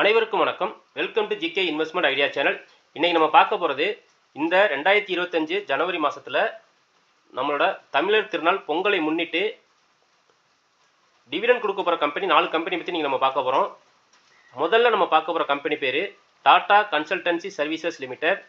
அனைவருக்கும் வணக்கம். Welcome to GK investment idea channel இன்றைக்கி நம்ம பார்க்க போகிறது இந்த ரெண்டாயிரத்தி இருபத்தஞ்சு ஜனவரி மாதத்தில் நம்மளோட தமிழர் திருநாள் பொங்கலை முன்னிட்டு டிவிடன் கொடுக்க போகிற கம்பெனி நாலு கம்பெனி பற்றி நீங்கள் நம்ம பார்க்க போகிறோம் முதல்ல நம்ம பார்க்க போகிற கம்பெனி பேர் டாடா கன்சல்டன்சி சர்வீசஸ் லிமிடெட்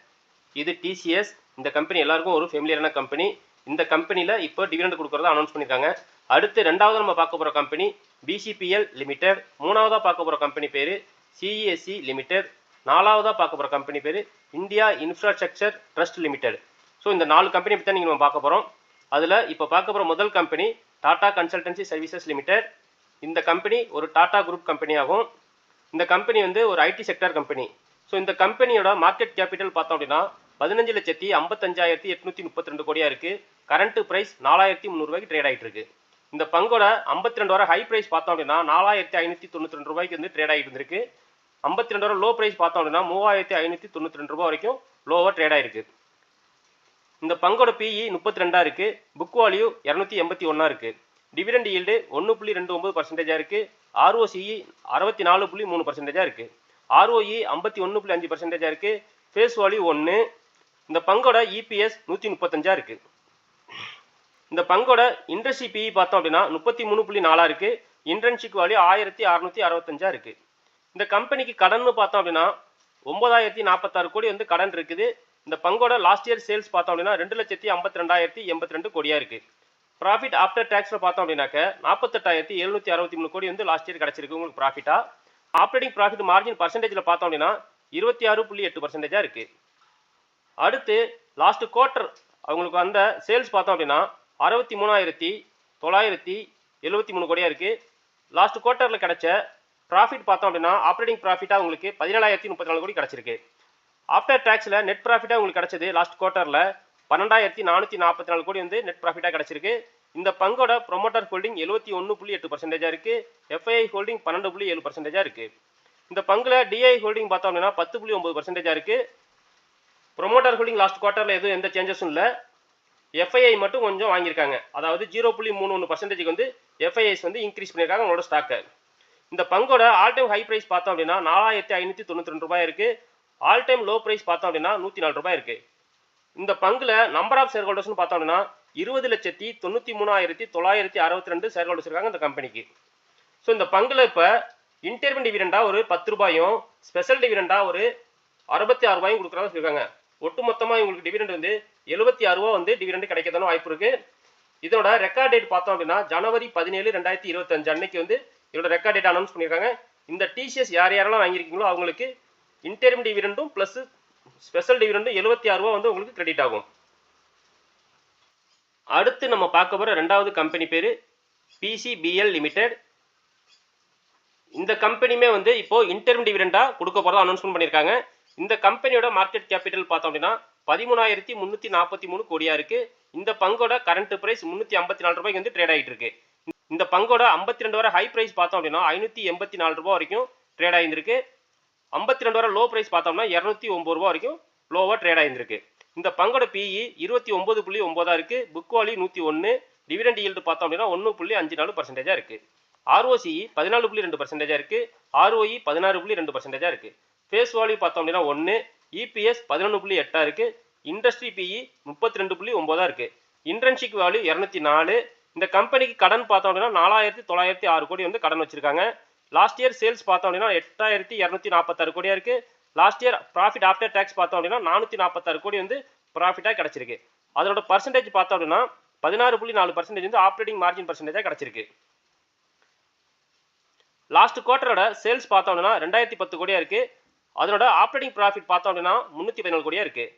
இது டிசிஎஸ் இந்த கம்பெனி எல்லாருக்கும் ஒரு ஃபெமிலியரான கம்பெனி இந்த கம்பெனியில் இப்போ டிவிடெண்ட் கொடுக்குறத அனௌன்ஸ் பண்ணியிருக்காங்க அடுத்து ரெண்டாவது நம்ம பார்க்க போகிற கம்பெனி பிசிபிஎல் லிமிடெட் மூணாவதாக பார்க்க போகிற கம்பெனி பேர் சிஇஎஸ்சி லிமிடெட் நாலாவதாக பார்க்க போகிற கம்பெனி பேர் India infrastructure trust limited so இந்த நாலு கம்பெனி பற்றி நீங்கள் நம்ம பார்க்க போகிறோம் அதில் இப்போ பார்க்க போகிற முதல் company Tata consultancy services limited இந்த கம்பெனி ஒரு டாடா குரூப் கம்பெனியாகும் இந்த கம்பெனி வந்து ஒரு ஐடி செக்டார் கம்பெனி ஸோ இந்த கம்பெனியோட மார்க்கெட் கேபிட்டல் பார்த்தோம் அப்படின்னா பதினஞ்சு லட்சத்தி ஐம்பத்தஞ்சாயிரத்தி எட்நூற்றி முப்பத்தி ரெண்டு கோடியாக இருக்குது கரண்ட் ப்ரைஸ் நாலாயிரத்தி முந்நூறுபாய்க்கு ட்ரேட் ஆகிட்டு இருக்கு. இந்த பங்கோட ஐம்பத்தி ரெண்டு வர ஹை ப்ரைஸ் பார்த்தோம் அப்படின்னா நாலாயிரத்தி ஐநூற்றி தொண்ணூற்றி ரெண்டு ரூபாய்க்கு வந்து ட்ரேட் ஆகிட்டு இருந்திருக்கு. ஐம்பத்தி ரெண்டு ரூபா லோ ப்ரைஸ் பார்த்தோம் அப்படின்னா மூவாயிரத்தி ஐநூற்றி தொண்ணூற்றி ரெண்டு ரூபா வரைக்கும் லோவாக ட்ரேட் ஆயிருக்கு இந்த பங்கோட பிஇ முப்பத்தி ரெண்டாக இருக்கு. புக் வால்யூ இரநூத்தி எண்பத்தி ஒன்றா இருக்கு. டிவிடெண்ட் ஈல்டு ஒன்று புள்ளி ரெண்டு ஒம்பது பர்சன்டேஜாக இருக்கு. ஆர்ஓசிஇ அறுபத்தி நாலு புள்ளி மூணு பர்சன்டேஜாக இருக்கு. ஆர்ஓஇ ஐம்பத்தி ஒன்று புள்ளி அஞ்சு பர்சன்டேஜாக இருக்கு. ஃபேஸ் வால்யூ ஒன்று இந்த பங்கோட இபிஎஸ் நூற்றி முப்பத்தஞ்சா இருக்கு. இந்த பங்கோட இண்டஸ்ட்ரி பிஇ பார்த்தோம் அப்படின்னா முப்பத்தி மூணு புள்ளி நாலாக இருக்கு. இன்டர்ன்ஷிப் வால்யூ ஆயிரத்தி அறுநூத்தி அறுபத்தஞ்சா இருக்குது இந்த கம்பெனிக்கு கடன்னு பார்த்தோம் அப்படின்னா ஒன்பதாயிரத்தி நாற்பத்தாறு கோடி வந்து கடன் இருக்குது. இந்த பங்கோட லாஸ்ட் இயர் சேல்ஸ் பார்த்தோம் அப்படின்னா ரெண்டு லட்சத்தி ஐம்பத்தி ரெண்டாயிரத்தி எண்பத்தி ரெண்டு கோடியா இருக்கு. ப்ராஃபிட் ஆஃப்டர் டேக்ஸில் பார்த்தோம் அப்படின்னாக்க நாற்பத்தெட்டாயிரத்தி எழுநூத்தி அறுபத்தி மூணு கோடி வந்து லாஸ்ட் இயர் கிடச்சிருக்கு உங்களுக்கு ப்ராஃபிட்டா ஆப்ரேட்டிங் ப்ராஃபிட் மார்ஜின் பர்சன்டேஜில் பார்த்தோம் அப்படின்னா இருபத்தி ஆறு புள்ளி எட்டு பர்சன்டேஜாக இருக்கு. அடுத்து லாஸ்ட் குவார்ட்டர் அவங்களுக்கு வந்த சேல்ஸ் பார்த்தோம் அப்படின்னா அறுபத்தி மூணாயிரத்தி தொள்ளாயிரத்தி எழுபத்தி மூணு கோடியாக இருக்கு. லாஸ்ட் குவார்ட்டரில் கிடச்ச ப்ராஃபிட் பார்த்தோம் அப்படின்னா ஆப்ரேட்டிங் ப்ராஃபிட்டாக உங்களுக்கு பதினேழாயிரத்தி முப்பத்தி நாலு கோடி கிடச்சிருக்கு. ஆஃப்டர் டேக்ஸில் நெட் ப்ராஃபிட்டாக உங்களுக்கு கிடச்சது லாஸ்ட் குவார்ட்டரில் பன்னெண்டாயிரத்தி நானூற்றி நாற்பத்தி நாலு கோடி வந்து நெட் ப்ராஃபிட்டாக கிடச்சிருக்கு. இந்த பங்கோட ப்ரொமோட்டர் ஹோல்டிங் எழுபத்தி ஒன்று புள்ளி எட்டு பர்சன்டேஜாக இருக்குது எஃப்ஐஐ ஹோல்டிங் பன்னெண்டு புள்ளி ஏழு பர்சன்டேஜாக இருக்குது இந்த பங்கில் டிஐ ஹோல்டிங் பார்த்தோம் அப்படின்னா பத்து புள்ளி ஒம்பது பர்சன்டேஜாக இருக்குது ப்ரொமோட்டர் ஹோல்டிங் லாஸ்ட் குவார்ட்டரில் எதுவும் எந்த சேஞ்சஸும் இல்லை. எஃப்ஐஐ மட்டும் கொஞ்சம் வாங்கியிருக்காங்க. அதாவது ஜீரோ புள்ளி மூணு ஒன்று பர்சன்டேஜுக்கு வந்து எஃப்ஐஐஸ் வந்து இன்க்ரீஸ் பண்ணியிருக்காங்க உங்களோட ஸ்டாக்கை இந்த பங்கோட ஆல் டைம் ஹை ப்ரைஸ் பார்த்தோம் அப்படின்னா நாலாயிரத்தி ஐநூற்றி தொண்ணூற்றி ரெண்டு ரூபாய் இருக்குது ஆல் டைம் லோ ப்ரைஸ் பார்த்தோம் அப்படின்னா நூற்றி நாலு ரூபாய் இருக்குது இந்த பங்கில் நம்பர் ஆஃப் ஷேர் ஹோல்டர்ஸ்னு பார்த்தோம் அப்படின்னா இருபது லட்சத்தி தொண்ணூற்றி மூணாயிரத்தி தொள்ளாயிரத்தி அறுபத்தி ரெண்டு ஷேர் ஹோல்டர்ஸ் இருக்காங்க இந்த கம்பெனிக்கு ஸோ இந்த பங்கில் இப்போ இன்டர்வன் டிவிடெண்டாக ஒரு பத்து ரூபாயும் ஸ்பெஷல் டிவிடெண்டாக ஒரு அறுபத்தி ஆறு ரூபாயும் கொடுக்குறதா சொல்லியிருக்காங்க. ஒட்டுமொத்தமாக இவங்களுக்கு டிவிடெண்ட் வந்து எழுபத்தி ஆறு ரூபா வந்து டிவிடெண்ட் கிடைக்கிறதான வாய்ப்பு இருக்குது இதோட ரெக்கார்ட் டேட் பார்த்தோம் அப்படின்னா ஜனவரி பதினேழு ரெண்டாயிரத்தி இருபத்தஞ்சு அன்னைக்கு வந்து இதோட ரெக்கார்ட் டேட் அனௌன்ஸ் பண்ணியிருக்காங்க இந்த டிசிஎஸ் யார் யாரெல்லாம் வாங்கியிருக்கீங்களோ அவங்களுக்கு இன்டர்ம் டிவிடெண்டும் ப்ளஸ் ஸ்பெஷல் டிவிடெண்டும் எழுபத்தி ஆறு ரூபா வந்து உங்களுக்கு கிரெடிட் ஆகும். அடுத்து நம்ம பார்க்க போகிற ரெண்டாவது கம்பெனி பேர் பிசிபிஎல் லிமிடெட் இந்த கம்பெனியுமே வந்து இப்போ இன்டர்ம் டிவிடெண்டாக கொடுக்க போகிறதா அனௌன்ஸ்மெண்ட் பண்ணியிருக்காங்க இந்த கம்பெனியோட மார்க்கெட் கேபிட்டல் பார்த்தோம் அப்படின்னா பதிமூணாயிரத்தி முந்நூற்றி நாற்பத்தி மூணு கோடியாக இருக்குது இந்த பங்கோட கரண்ட் ப்ரைஸ் முந்நூற்றி ஐம்பத்தி நாலு ரூபாய்க்கு வந்து ட்ரேட் ஆகிட்டு இருக்கு. இந்த பங்கோட ஐம்பத்தி ரெண்டு வரை ஹை ப்ரைஸ் பார்த்தோம் அப்படின்னா ஐநூற்றி எண்பத்தி நாலு ரூபா வரைக்கும் ட்ரேட் ஆகியிருந்திருக்கு ஐம்பத்தி ரெண்டு வரை லோ ப்ரைஸ் பார்த்தோம்னா இரநூத்தி ஒம்பது ரூபா வரைக்கும் லோவாக ட்ரேட் ஆகியிருந்திருக்கு இந்த பங்கோட பிஇ இருபத்தி ஒம்பது புள்ளி ஒம்போதா இருக்குது புக் வாலி நூற்றி ஒன்று டிவிடெண்ட் ஈல்டு பார்த்தோம் அப்படின்னா ஒன்று புள்ளி அஞ்சு நாலு பர்சன்டேஜாக இருக்குது ஆர்ஓசிஇ பதினாலு புள்ளி ரெண்டு பர்சன்டேஜாக இருக்குது ஆர்ஓஇ பதினாறு புள்ளி ரெண்டு பர்சன்டேஜாக இருக்குது ஃபேஸ் வேல்யூ பார்த்தோம் அப்படின்னா ஒன்று இபிஎஸ் பதினொன்று புள்ளி எட்டாக இருக்குது இண்டஸ்ட்ரி பிஇ முப்பத்தி ரெண்டு புள்ளி ஒம்போதா இருக்குது இன்டர்ன்ஷிப் வேல்யூ இரநூத்தி நாலு இந்த கம்பெனிக்கு கடன் பார்த்தோம் அப்படின்னா நாலாயிரத்தி தொள்ளாயிரத்தி ஆறு கோடி வந்து கடன் வச்சிருக்காங்க. லாஸ்ட் இயர் சேல்ஸ் பார்த்தோம் அப்படின்னா எட்டாயிரத்தி இரநூத்தி நாற்பத்தாறு கோடியாக இருக்குது last year profit after tax பார்த்தோம் அப்படின்னா நானூற்றி நாற்பத்தாறு கோடி வந்து ப்ராஃபிட்டாக கிடச்சிருக்கு. அதோட பர்சன்டேஜ் பார்த்தோம் அப்படின்னா பதினாறு புள்ளி நாலு பர்சன்டேஜ் வந்து ஆப்ரேட்டிங் மார்ஜின் பர்சன்டேஜாக கிடச்சிருக்கு. லாஸ்ட் குவார்ட்டரோட சேல்ஸ் பார்த்தோம் அப்படின்னா ரெண்டாயிரத்தி பத்து கோடியாக இருக்குது அதனோட ஆப்ரேட்டிங் ப்ராஃபிட் பார்த்தோம் அப்படின்னா முந்நூற்றி பதினாலு கோடியாக இருக்குது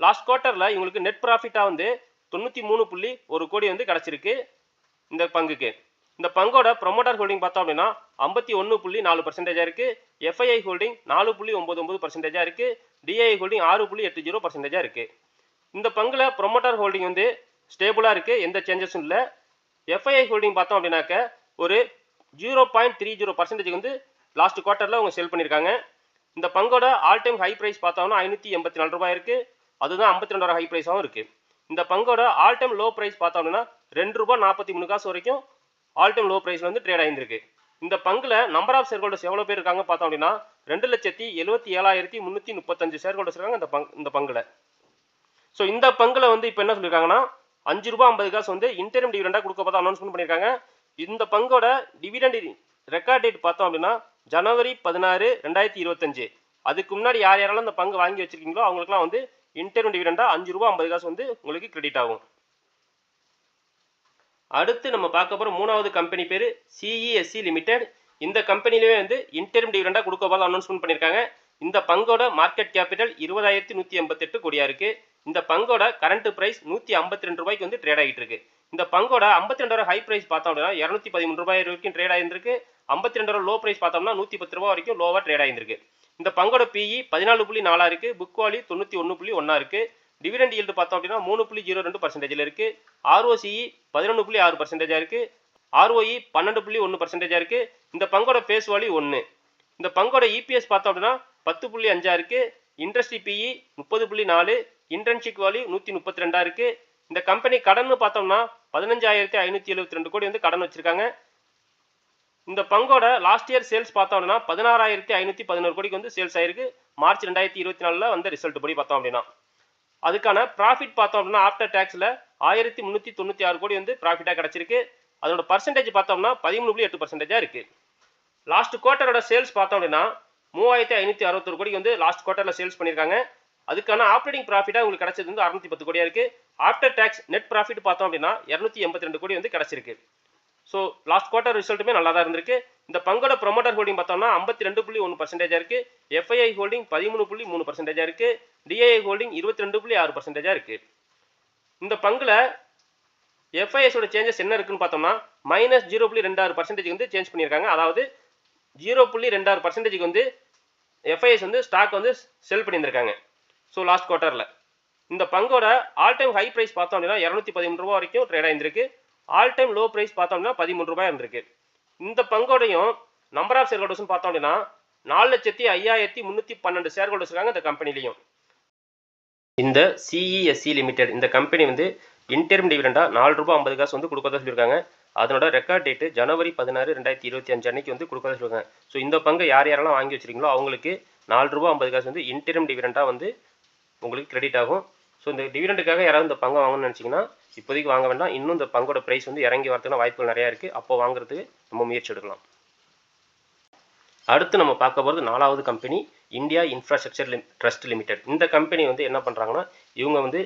லாஸ்ட் குவார்ட்டரில் இவங்களுக்கு நெட் ப்ராஃபிட்டாக வந்து தொண்ணூற்றி மூணு புள்ளி ஒரு கோடி வந்து கிடச்சிருக்கு. இந்த பங்குக்கு. இந்த பங்கோட ப்ரொமோட்டர் ஹோல்டிங் பார்த்தோம் அப்படின்னா ஐம்பத்தி ஒன்று புள்ளி நாலு பர்சன்டேஜாக இருக்குது எஃப்ஐஐ ஹோல்டிங் நாலு புள்ளி ஒம்பது ஒம்பது பர்சன்டேஜாக இருக்குது டிஐ ஹோல்டிங் ஆறு புள்ளி எட்டு ஜீரோ பர்சன்டேஜாக இருக்குது இந்த பங்கில் ப்ரொமோட்டர் ஹோல்டிங் வந்து ஸ்டேபிளாக இருக்குது எந்த சேஞ்சஸும் இல்லை. எஃப்ஐஐ ஹோல்டிங் பார்த்தோம் அப்படின்னாக்க ஒரு zero point three zero percentage வந்து லாஸ்ட் குவார்ட்டரில் அவங்க செல் பண்ணியிருக்காங்க இந்த பங்கோட ஆல் டைம் ஹை ப்ரைஸ் பார்த்தோம்னா ஐநூற்றி எண்பத்தி நாலு ரூபாய் இருக்குது அதுதான் ஐம்பத்தி ரெண்டு ஹை ப்ரைஸாகவும் இருக்குது இந்த பங்கோட ஆல் டைம் லோ ப்ரைஸ் பார்த்தோம் அப்படின்னா ரெண்டு ரூபாய் நாற்பத்தி மூணு காசு வரைக்கும் ஆல் டைம் லோ ப்ரைஸ் வந்து ட்ரேட் ஆகிருக்கு இந்த பங்குல நம்பர் ஆஃப் ஷேர் ஹோல்டர்ஸ் எவ்வளோ பேர் இருக்காங்க பார்த்தோம் அப்படின்னா ரெண்டு லட்சத்தி எழுபத்தி ஏழாயிரத்தி முந்நூற்றி முப்பத்தஞ்சு ஷேர் ஹோல்டர்ஸ் இருக்காங்க இந்த பங்கு இந்த பங்கில். ஸோ இந்த பங்கில் வந்து இப்போ என்ன சொல்லியிருக்காங்கன்னா அஞ்சு ரூபா ஐம்பது காசு வந்து இன்டர்ம் டிவிடெண்டாக கொடுக்க பார்த்தா அனௌன்ஸ்மெண்ட் பண்ணியிருக்காங்க. இந்த பங்கோட டிவிடெண்ட் ரெக்கார்ட் டேட் பார்த்தோம் அப்படின்னா ஜனவரி பதினாறு ரெண்டாயிரத்தி இருபத்தஞ்சு. அதுக்கு முன்னாடி யார் யாரெல்லாம் இந்த பங்கு வாங்கி வச்சிருக்கீங்களோ அவங்களுக்குலாம் வந்து இன்டர்ம் டிவிடெண்டாக அஞ்சு ரூபா ஐம்பது காசு வந்து உங்களுக்கு கிரெடிட் ஆகும். அடுத்து நம்ம பார்க்க போகிற மூணாவது கம்பெனி பேர் சிஇஎஸ்சி லிமிடெட் இந்த கம்பெனிலேயே வந்து இன்டர்ம் டிவிடெண்டாக கொடுக்க போது அனௌன்ஸ்மெண்ட் பண்ணியிருக்காங்க. இந்த பங்கோட மார்க்கெட் கேபிட்டல் இருபதாயிரத்தி நூற்றி எண்பத்தெட்டு கோடியாக இருக்குது இந்த பங்கோட கரண்ட் ப்ரைஸ் நூற்றி ஐம்பத்தி ரெண்டு ரூபாய்க்கு வந்து ட்ரேட் ஆகிட்டு இருக்கு இந்த பங்கோட ஐம்பத்தி ரெண்டாயிரம் ஹை ப்ரைஸ் பார்த்தோம் அப்படின்னா இரநூத்தி பதிமூணு ரூபாய் வரைக்கும் ட்ரேட் ஆயிருந்திருக்கு. ஐம்பத்தி ரெண்டாயிரம் லோ ப்ரைஸ் பார்த்தோம்னா நூற்றி பத்து ரூபா வரைக்கும் லோவாக ட்ரேட் ஆயிருந்திருக்கு. இந்த பங்கோட பிஇ பதினாலு புள்ளி நாலாக இருக்குது புக் வாலி தொண்ணூற்றி ஒன்று புள்ளி ஒன்றா இருக்குது டிவிடெண்ட் ஈல்டு பார்த்தோம் அப்படின்னா மூணு புள்ளி ஜீரோ ரெண்டு பர்சன்டேஜில் இருக்கு. ஆர்ஓசிஇ பதினொன்று புள்ளி ஆறு பர்சன்டேஜாக இருக்குது ஆர்ஓஇ பன்னெண்டு புள்ளி ஒன்று பர்சன்டேஜாக இருக்கு. இந்த பங்கோட ஃபேஸ் வாலி ஒன்று இந்த பங்கோட இபிஎஸ் பார்த்தோம் அப்படின்னா பத்து புள்ளி அஞ்சாக இருக்குது இண்டஸ்ட்ரி பிஇ முப்பது புள்ளி நாலு இன்டர்ன்ஷிப் வாலி நூற்றி முப்பத்தி ரெண்டாக இருக்குது இந்த கம்பெனி கடன் பார்த்தோம்னா பதினஞ்சாயிரத்தி ஐநூற்றி எழுபத்தி ரெண்டு கோடி வந்து கடன் வச்சுருக்காங்க. இந்த பங்கோட லாஸ்ட் இயர் சேல்ஸ் பார்த்தோம் அப்படின்னா பதினாறாயிரத்தி ஐநூற்றி பதினோரு கோடிக்கு வந்து சேல்ஸ் ஆயிருக்கு. மார்ச் ரெண்டாயிரத்தி இருபத்தி நாலில் வந்த ரிசல்ட் படி பார்த்தோம் அப்படின்னா. அதுக்கான ப்ராஃபிட் பார்த்தோம் அப்படின்னா ஆஃப்டர் டேக்ஸில் ஆயிரத்தி முந்நூற்றி தொண்ணூற்றி ஆறு கோடி வந்து ப்ராஃபிட்டாக கிடச்சிருக்கு. அதோட பர்சன்டேஜ் பார்த்தோம்னா பதிமூணு புள்ளி எட்டு பர்சன்டேஜாக இருக்குது லாஸ்ட் குவார்ட்டரோட சேல்ஸ் பார்த்தோம் அப்படின்னா மூவாயிரத்தி ஐநூற்றி அறுபத்தொரு கோடிக்கு வந்து லாஸ்ட் குவார்ட்டரில் சேல்ஸ் பண்ணியிருக்காங்க. அதுக்கான ஆப்ரேட்டிங் ப்ராஃபிட்டாக உங்களுக்கு கிடைச்சது வந்து அறுநூத்தி பத்து கோடியாக இருக்குது ஆஃப்டர் டேக்ஸ் நெட் ப்ராஃபிட் பார்த்தோம் அப்படின்னா இரநூத்தி எண்பத்தி ரெண்டு கோடி வந்து கிடச்சிருக்கு. ஸோ லாஸ்ட் குவார்ட்டர் ரிசல்ட்டுமே நல்லா தான் இருந்திருக்கு. இந்த பங்கோட ப்ரொமோட்டர் ஹோல்டிங் பார்த்தோம்னா ஐம்பத்தி ரெண்டு புள்ளி ஒன்று பர்சன்டேஜாக இருக்குது எஃப்ஐஐ ஹோல்டிங் பதிமூணு புள்ளி மூணு பர்சன்டேஜாக இருக்குது டிஐஐ ஹோல்டிங் இருபத்தி ரெண்டு புள்ளி ஆறு பர்சன்டேஜாக இருக்குது இந்த பங்கில் எஃப்ஐஎஸோட சேஞ்சஸ் என்ன இருக்குன்னு பார்த்தோம்னா மைனஸ் ஜீரோ புள்ளி ரெண்டாறு பர்சன்டேஜ் வந்து சேஞ்ச் பண்ணியிருக்காங்க. அதாவது ஜீரோ புள்ளி ரெண்டாறு பர்சன்டேஜுக்கு வந்து எஃப்ஐஎஸ் வந்து ஸ்டாக் வந்து செல் பண்ணியிருந்திருக்காங்க. ஸோ லாஸ்ட் குவார்ட்டரில் இந்த பங்கோட ஆல் டைம் ஹை ப்ரைஸ் பார்த்தோம் அப்படின்னா இரநூத்தி பதிமூணு ரூபா வரைக்கும் ட்ரேட் ஆயிருந்திருக்கு. ஆல் டைம் லோ ப்ரைஸ் பார்த்தோம் அப்படின்னா பதிமூணு ரூபாய் இருந்திருக்கு. இந்த பங்கோடையும் நம்பர் ஆஃப் ஷேர் ஹோல்டர்ஸ்னு பார்த்தோம் அப்படின்னா நாலு லட்சத்தி ஐயாயிரத்தி முந்நூற்றி பன்னெண்டு ஷேர் ஹோல்டர்ஸ் இருக்காங்க இந்த கம்பெனிலையும் இந்த சிஇஎஸ்சி லிமிடெட் இந்த கம்பெனி வந்து இன்டர்ம் டிவிடெண்டாக நாலு ரூபாய் ஐம்பது காசு வந்து கொடுக்கறதா சொல்லியிருக்காங்க. அதனோட ரெக்கார்ட் டேட்டு ஜனவரி பதினாறு ரெண்டாயிரத்தி இருபத்தி அஞ்சு அன்னைக்கு வந்து கொடுக்கறதா சொல்லியிருக்காங்க. ஸோ இந்த பங்கை யார் யாரெல்லாம் வாங்கி வச்சிருக்கீங்களோ அவங்களுக்கு நாலு ரூபாய் ஐம்பது காசு வந்து இன்டர்ம் டிவிடெண்டாக வந்து உங்களுக்கு கிரெடிட் ஆகும். ஸோ இந்த டிவிடெண்டுக்காக யாராவது இந்த பங்கை வாங்கணும்னு நினச்சிங்கன்னா இப்போதைக்கு வாங்க வேண்டாம். இன்னும் இந்த பங்கோட ப்ரைஸ் வந்து இறங்கி வரதுக்கான வாய்ப்புகள் நிறையா இருக்குது அப்போ வாங்குறதுக்கு நம்ம முயற்சி எடுக்கலாம். அடுத்து நம்ம பார்க்க போகிறது நாலாவது கம்பெனி இந்தியா இன்ஃப்ராஸ்ட்ரக்சர் லிம் ட்ரஸ்ட் லிமிடெட் இந்த கம்பெனி வந்து என்ன பண்ணுறாங்கன்னா இவங்க வந்து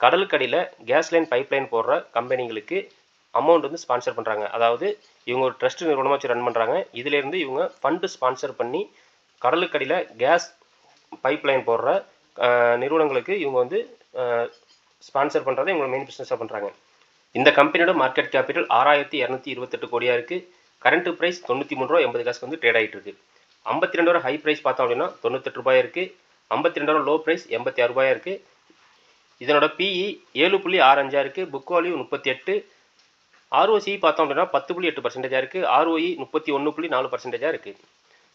கடலுக்கடியில் கேஸ் லைன் பைப் லைன் போடுற கம்பெனிங்களுக்கு அமௌண்ட் வந்து ஸ்பான்சர் பண்ணுறாங்க அதாவது இவங்க ஒரு ட்ரஸ்ட் நிறுவனமாக வச்சு ரன் பண்ணுறாங்க இதிலேருந்து இவங்க ஃபண்டு ஸ்பான்சர் பண்ணி கடலுக்கடியில் கேஸ் பைப் லைன் போடுற நிறுவனங்களுக்கு இவங்க வந்து ஸ்பான்சர் பண்ணுறதை இவங்க மெயின் பிஸ்னஸாக பண்ணுறாங்க இந்த கம்பெனியோட மார்க்கெட் கேபிட்டல் ஆறாயிரத்தி இரநூத்தி இருபத்தெட்டு கோடியாக இருக்குது கரண்ட் ப்ரைஸ் தொண்ணூற்றி மூணு ரூபா எண்பது காசுக்கு வந்து ட்ரேட் ஆகிட்டு இருக்குது ஐம்பத்தி ரெண்டு ரூபா ஹை ப்ரைஸ் பார்த்தோம் அப்படின்னா தொண்ணூத்தெட்டு ரூபாய் இருக்குது ஐம்பத்தி ரெண்டு ரூபா லோ ப்ரைஸ் எண்பத்தி ஆறு ரூபாயா இருக்குது இதனோட பிஇ ஏழு புள்ளி ஆறு அஞ்சா இருக்குது புக் வேல்யூ முப்பத்தி எட்டு. ஆர்ஓசி பார்த்தோம் அப்படின்னா பத்து புள்ளி எட்டு பர்சன்டேஜாக இருக்குது ஆர்ஓஇ முப்பத்தி ஒன்று புள்ளி நாலு பர்சன்டேஜாக இருக்குது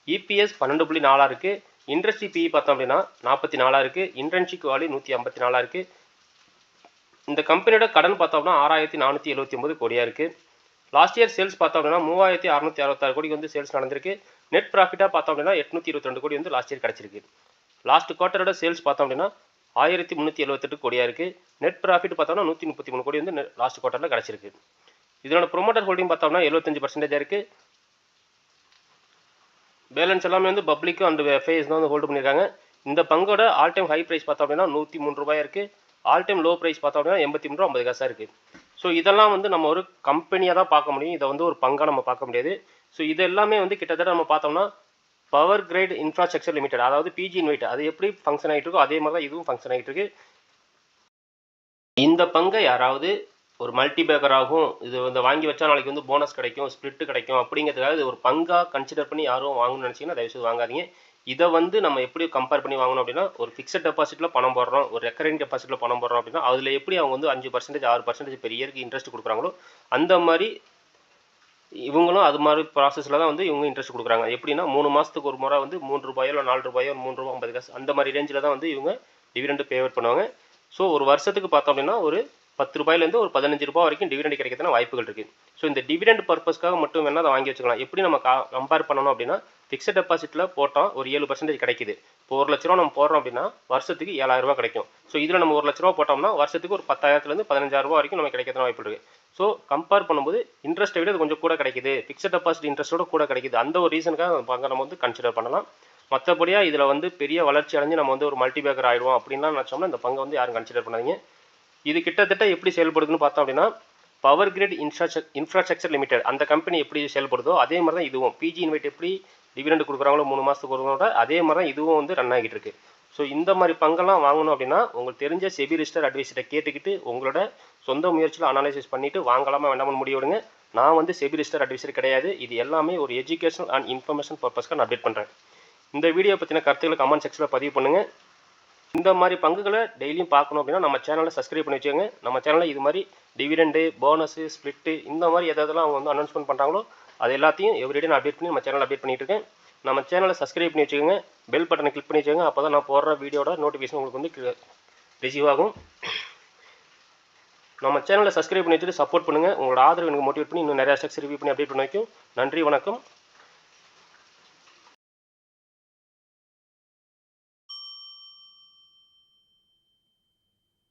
இபிஎஸ் பன்னெண்டு புள்ளி நாலாக இருக்குது இண்டஸ்ட்ரி பிஇ பார்த்தோம் அப்படின்னா நாற்பத்தி நாலாக இருக்குது இன்டர்ன்ஷிப் வேல்யூ நூற்றி ஐம்பத்தி நாலாக இருக்குது இந்த கம்பெனியோட கடன் பார்த்தோம்னா ஆறாயிரத்தி நானூற்றி எழுபத்தி ஒம்பது கோடியாக இருக்குது லாஸ்ட் இயர் சேல்ஸ் பார்த்தோம் அப்படின்னா மூவாயிரத்தி அறுநூத்தி அறுபத்தாறு கோடிக்கு வந்து சேல்ஸ் நடந்திருக்கு. நெட் ப்ராஃபிட்டாக பார்த்தோம் அப்படின்னா எட்நூற்றி இருபத்தி ரெண்டு கோடி வந்து லாஸ்ட் இயர் கிடச்சிருக்கு. லாஸ்ட் குவார்ட்டரோட சேல்ஸ் பார்த்தோம் அப்படின்னா ஆயிரத்தி முந்நூற்றி எழுபத்தெட்டு கோடியாக இருக்குது நெட் ப்ராஃபிட் பார்த்தோம்னா நூற்றி முப்பத்தி மூணு கோடி வந்து லாஸ்ட் குவார்ட்டரில் கிடச்சிருக்கு. இதனோட ப்ரொமோட்டர் ஹோல்டிங் பார்த்தோம்னா எழுபத்தஞ்சு பர்சன்டேஜாக இருக்குது பேலன்ஸ் எல்லாமே வந்து பப்ளிக்கும் அண்ட் எஃப்ஐஎஸ் தான் வந்து ஹோல்டு பண்ணியிருக்காங்க இந்த பங்கோட ஆல் டைம் ஹை ப்ரைஸ் பார்த்தோம் அப்படின்னா நூற்றி மூணு ரூபாய் இருக்குது ஆல் டைம் லோ ப்ரைஸ் பார்த்தோம் அப்படின்னா எண்பத்தி மூணு ரூபா ஐம்பது காசாக இருக்குது ஸோ இதெல்லாம் வந்து நம்ம ஒரு கம்பெனியாக தான் பார்க்க முடியும். இதை வந்து ஒரு பங்காக நம்ம பார்க்க முடியாது. ஸோ இது எல்லாமே வந்து கிட்டத்தட்ட நம்ம பார்த்தோம்னா பவர் கிரேட் இன்ஃப்ராஸ்ட்ரக்சர் லிமிடெட் அதாவது பிஜி இன்வைட் அது எப்படி ஃபங்க்ஷன் ஆகிட்டு இருக்கோ அதே மாதிரி தான் இதுவும் ஃபங்க்ஷன் ஆகிட்டு இருக்கு. இந்த பங்கை யாராவது ஒரு மல்டி பேக்கராகவும் இது வந்து வாங்கி வச்சா நாளைக்கு வந்து போனஸ் கிடைக்கும் ஸ்பிளிட் கிடைக்கும். அப்படிங்கிறதுக்காக இது ஒரு பங்காக கன்சிடர் பண்ணி யாரும் வாங்கணும்னு நினச்சிங்கன்னா தயவுசெய்து வாங்காதீங்க. இதை வந்து நம்ம எப்படி கம்பேர் பண்ணி வாங்கணும் அப்படின்னா ஒரு ஃபிக்ஸட் டெபாசிட்டில் பணம் போடுறோம் ஒரு ரெக்கரிங் டெபாசிட்டில் பணம் போடுறோம் அப்படின்னா அதில் எப்படி அவங்க வந்து அஞ்சு பர்சன்டேஜ் ஆறு பர்சன்டேஜ் பெரிய இயருக்கு இன்ட்ரெஸ்ட் கொடுக்குறாங்களோ அந்த மாதிரி இவங்களும் அது மாதிரி ப்ராசஸில் தான் வந்து இவங்க இன்ட்ரெஸ்ட் கொடுக்குறாங்க. எப்படின்னா மூணு மாதத்துக்கு ஒரு முறை வந்து மூணு ரூபாயோ இல்லை நாலு ரூபாயோ மூணு ரூபா ஐம்பது காசு அந்த மாதிரி ரேஞ்சில் தான் வந்து இவங்க டிவிடெண்ட் பேவட் பண்ணுவாங்க. ஸோ ஒரு வருஷத்துக்கு பார்த்தோம் அப்படின்னா ஒரு பத்து ரூபாயிலேருந்து ஒரு பதினஞ்சு ரூபாய் வரைக்கும் டிவிடெண்ட் கிடைக்கிறதுனா வாய்ப்புகள் இருக்குது ஸோ இந்த டிவிடெண்ட் பர்பஸ்க்காக மட்டும் வேணால் அதை வாங்கி வச்சுக்கலாம். எப்படி நம்ம கம்பேர் பண்ணணும் அப்படின்னா ஃபிக்ஸட் டெபாசிட்டில் போட்டோம் ஒரு ஏழு பர்சன்டேஜ் கிடைக்குது. இப்போ ஒரு லட்ச ரூபா நம்ம போடுறோம் அப்படின்னா வருஷத்துக்கு ஏழாயிரம் கிடைக்கும். ஸோ இதில் நம்ம ஒரு லட்ச ரூபா போட்டோம்னா வருஷத்துக்கு ஒரு பத்தாயிரத்துலேருந்து பதினஞ்சாயிரம் வரைக்கும் நம்ம கிடைக்கிறதுனா வாய்ப்பு இருக்குது ஸோ கம்பேர் பண்ணும்போது இன்ட்ரெஸ்ட்டை விட அது கொஞ்சம் கூட கிடைக்குது. ஃபிக்ஸட் டெபாசிட் இன்ட்ரெஸ்ட்டோட கூட கிடைக்குது. அந்த ஒரு ரீசனுக்காக அந்த பங்கை நம்ம வந்து கன்சிடர் பண்ணலாம். மற்றபடியாக இதில் வந்து பெரிய வளர்ச்சி அடைஞ்சு நம்ம வந்து ஒரு மல்டிபேக்கர் ஆகிடுவோம் அப்படின்லாம் நினச்சோம்னா இந்த பங்கை வந்து யாரும் கன்சிடர் பண்ணாதீங்க. இது கிட்டத்தட்ட எப்படி செயல்படுதுன்னு பார்த்தோம் அப்படின்னா பவர் கிரிட் இன்ஃப்ராஸ்ட்ரக் இன்ஃப்ராஸ்ட்ரக்சர் லிமிடெட் அந்த கம்பெனி எப்படி செயல்படுதோ அதே மாதிரி தான் இதுவும் பிஜி இன்வைட் எப்படி டிவிடெண்ட் கொடுக்குறாங்களோ மூணு மாதத்துக்கு கொடுக்குறோட அதே மாதிரி தான் இதுவும் வந்து ரன் ஆகிட்டு இருக்கு. ஸோ இந்த மாதிரி பங்கெல்லாம் வாங்கணும் அப்படின்னா உங்களுக்கு தெரிஞ்ச செபி ரிஜிஸ்டர் அட்வைஸரை கேட்டுக்கிட்டு உங்களோட சொந்த முயற்சியில் அனாலிசிஸ் பண்ணிட்டு வாங்கலாமா வேண்டாமல் முடிவிடுங்க நான் வந்து செபி ரிஜிஸ்டர் அட்வைசர் கிடையாது. இது எல்லாமே ஒரு எஜுகேஷனல் அண்ட் இன்ஃபர்மேஷன் பர்பஸ்க்காக நான் அப்டேட் பண்ணுறேன் இந்த வீடியோ பற்றின கருத்துக்களை கமெண்ட் செக்ஷனில் பதிவு பண்ணுங்கள் இந்த மாதிரி பங்குகளை டெய்லியும் பார்க்கணும் அப்படின்னா நம்ம சேனலை சப்ஸ்கிரைப் பண்ணி வச்சுக்கோங்க. நம்ம சேனலில் இது மாதிரி டிவிடெண்டு போனஸு ஸ்ப்ளிட்டு இந்த மாதிரி எதாவது அவங்க வந்து அனௌன்ஸ்மெண்ட் பண்ணுறாங்களோ அது எல்லாத்தையும் எவ்ரிடே நான் அப்டேட் பண்ணி நம்ம சேனல் அப்டேட் பண்ணிட்டு இருக்கேன். நம்ம சேனலை சப்ஸ்கிரைப் பண்ணி வச்சுக்கோங்க. பெல் பட்டனை கிளிக் பண்ணி வச்சுக்கோங்க. அப்போ தான் நான் போடுற வீடியோட நோட்டிஃபிகேஷன் உங்களுக்கு வந்து ரிசீவ் ஆகும். நம்ம சேனலை சப்ஸ்கிரைப் பண்ணி வச்சுட்டு சப்போர்ட் பண்ணுங்கள் உங்களோட ஆதரவு எனக்கு மோட்டிவேட் பண்ணி இன்னும் நிறையா ஸ்டெக்ஸ் ரிவ்யூ பண்ணி அப்டேட் பண்ண வைக்கும். நன்றி வணக்கம்.